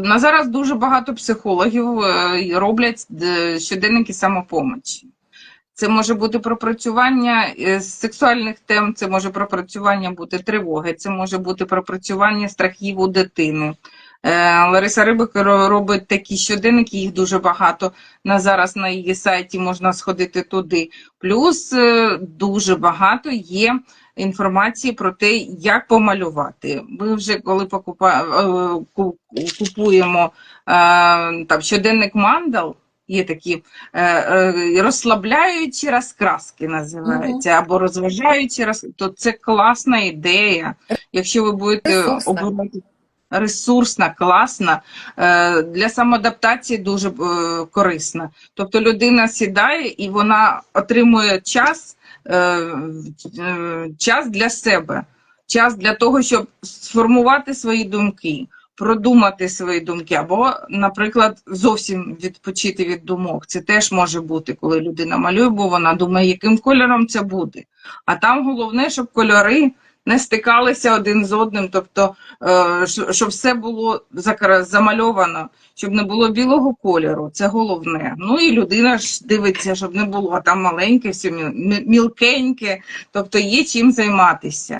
На зараз дуже багато психологів е, роблять е, щоденники самопомочі. Це може бути пропрацювання е, сексуальних тем, це може пропрацювання бути тривоги, це може бути пропрацювання страхів у дитини. Е, Лариса Рибик ро- робить такі щоденники, їх дуже багато. На зараз на її сайті можна сходити туди. Плюс е, дуже багато є інформації про те, як помалювати. Ми вже коли покупа, е, купуємо там щоденник мандал. Є такі е, розслабляючі розкраски називаються, або розважаючі роз... то це класна ідея. Якщо ви будете обирати ресурсна, класна, е, для самоадаптації дуже е, корисна. Тобто людина сідає і вона отримує час, е, час для себе, час для того, щоб сформувати свої думки, продумати свої думки, або, наприклад, зовсім відпочити від думок. Це теж може бути, коли людина малює, бо вона думає, яким кольором це буде. А там головне, щоб кольори не стикалися один з одним, тобто, е, щоб все було замальовано, щоб не було білого кольору. Це головне. Ну і людина ж дивиться, щоб не було там маленьке, все мілкеньке, тобто є чим займатися.